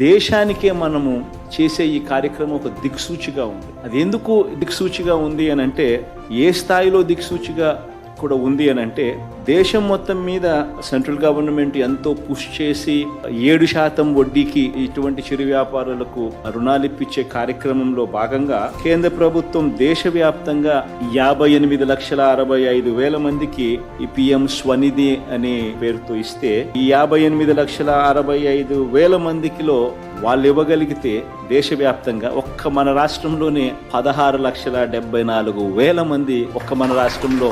దేశానికే మనము చేసే ఈ కార్యక్రమం ఒక దిక్సూచిగా ఉంది. అది ఎందుకు దిక్సూచిగా ఉంది అని అంటే ఏ స్థాయిలో దిక్సూచిగా కూడా ఉంది అని అంటే దేశం మొత్తం మీద సెంట్రల్ గవర్నమెంట్ ఎంతో పుష్ చేసి ఏడు శాతం వడ్డీకి ఇటువంటి చిరు వ్యాపారులకు రుణాలు ఇప్పించే కార్యక్రమంలో భాగంగా కేంద్ర ప్రభుత్వం దేశవ్యాప్తంగా యాభై ఎనిమిది లక్షల అరవై ఐదు వేల మందికి ఈ పిఎం స్వనిధి అనే పేరుతో ఇస్తే ఈ యాభై ఎనిమిది లక్షల అరవై ఐదు వేల మందికిలో వాళ్ళు ఇవ్వగలిగితే దేశవ్యాప్తంగా ఒక్క మన రాష్ట్రంలోనే పదహారు లక్షల డెబ్బై నాలుగు వేల మంది ఒక్క మన రాష్ట్రంలో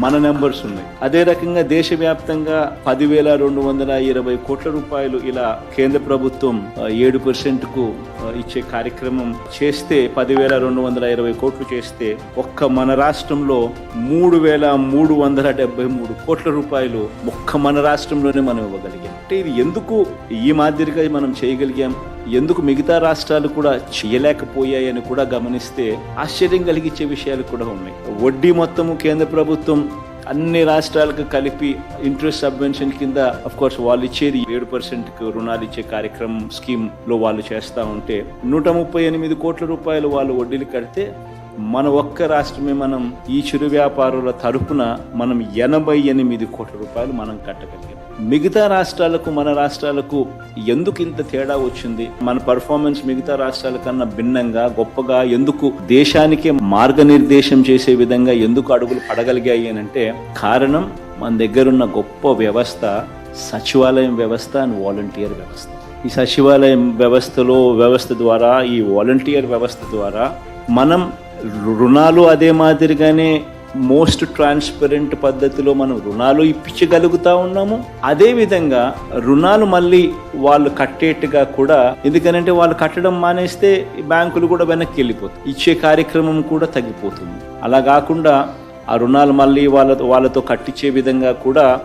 మన నెంబర్స్ ఉన్నాయి. అదే రకంగా దేశవ్యాప్తంగా పదివేల రెండు వందల ఇరవై కోట్ల రూపాయలు ఇలా కేంద్ర ప్రభుత్వం ఏడు పర్సెంట్కు ఇచ్చే కార్యక్రమం చేస్తే పదివేల రెండు వందల ఇరవై కోట్లు చేస్తే ఒక్క మన రాష్ట్రంలో మూడు వేల మూడు వందల డెబ్బై మూడు కోట్ల రూపాయలు ఒక్క మన రాష్ట్రంలోనే మనం ఇవ్వగలిగాం. అంటే ఇది ఎందుకు ఈ మాదిరిగా మనం చేయగలిగాం? ఎందుకు మిగతా రాష్ట్రాలు కూడా చేయలేకపోయాయని కూడా గమనిస్తే ఆశ్చర్యం కలిగించే విషయాలు కూడా ఉన్నాయి. వడ్డీ మొత్తము కేంద్ర ప్రభుత్వం అన్ని రాష్ట్రాలకు కలిపి ఇంట్రెస్ట్ సబ్వెన్షన్ కింద అఫ్ కోర్స్ వాళ్ళు ఇచ్చేది ఏడు పర్సెంట్ రుణాలు ఇచ్చే కార్యక్రమం స్కీమ్లో వాళ్ళు చేస్తా ఉంటే నూట ముప్పై ఎనిమిది కోట్ల రూపాయలు వాళ్ళు వడ్డీలు కడితే మన ఒక్క రాష్ట్రమే మనం ఈ చిరు వ్యాపారుల తరపున మనం ఎనభై ఎనిమిది కోట్ల రూపాయలు మనం కట్టగలిగాం. మిగతా రాష్ట్రాలకు మన రాష్ట్రాలకు ఎందుకు ఇంత తేడా వచ్చింది? మన పర్ఫార్మెన్స్ మిగతా రాష్ట్రాల కన్నా భిన్నంగా గొప్పగా ఎందుకు దేశానికే మార్గనిర్దేశం చేసే విధంగా ఎందుకు అడుగులు పడగలిగాయి అని అంటే కారణం మన దగ్గరున్న గొప్ప వ్యవస్థ సచివాలయం వ్యవస్థ అండ్ వాలంటీర్ వ్యవస్థ. ఈ సచివాలయం వ్యవస్థలో వ్యవస్థ ద్వారా ఈ వాలంటీర్ వ్యవస్థ ద్వారా మనం రుణాలు అదే మాదిరిగానే మోస్ట్ ట్రాన్స్పరెంట్ పద్ధతిలో మనం రుణాలు ఇప్పించగలుగుతా ఉన్నాము. అదే విధంగా రుణాలు మళ్ళీ వాళ్ళు కట్టేట్టుగా కూడా ఎందుకనంటే వాళ్ళు కట్టడం మానేస్తే బ్యాంకులు కూడా వెనక్కి వెళ్ళిపోతాయి. ఇచ్చే కార్యక్రమం కూడా తగ్గిపోతుంది. అలా కాకుండా ఆ రుణాలు మళ్ళీ వాళ్ళ వాళ్ళతో కట్టించే విధంగా కూడా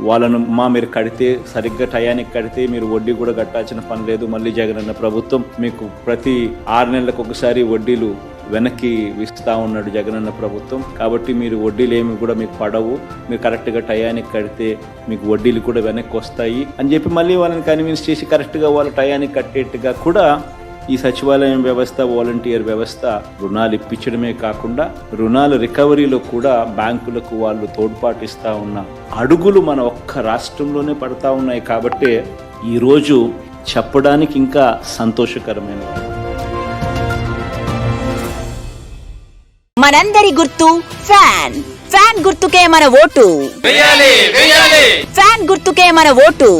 వాళ్ళను మా మీరు కడితే సరిగ్గా టయానికి కడితే మీరు వడ్డీ కూడా కట్టాల్సిన పని లేదు. మళ్ళీ జగనన్న ప్రభుత్వం మీకు ప్రతి ఆరు నెలలకు ఒకసారి వడ్డీలు వెనక్కి ఇస్తా ఉన్నాడు జగనన్న ప్రభుత్వం. కాబట్టి మీరు వడ్డీలు ఏమి కూడా మీకు పడవు. మీరు కరెక్ట్గా టయానికి కడితే మీకు వడ్డీలు కూడా వెనక్కి వస్తాయి అని చెప్పి మళ్ళీ వాళ్ళని కన్విన్స్ చేసి కరెక్ట్గా వాళ్ళు టయానికి కట్టేట్టుగా కూడా ఈ సచివాలయం వ్యవస్థ వాలంటీర్ వ్యవస్థ రుణాలు ఇప్పించడమే కాకుండా రుణాల రికవరీలో కూడా బ్యాంకులకు వాళ్ళు తోడ్పాటిస్తూ ఉన్న అడుగులు మన ఒక్క రాష్ట్రంలోనే పడతా ఉన్నాయి. కాబట్టే ఈరోజు చెప్పడానికి ఇంకా సంతోషకరమైన మనందరి గుర్తు ఫ్యాన్. ఫ్యాన్ గుర్తుకే మన ఓటు. ఫ్యాన్ గుర్తుకే మన ఓటు.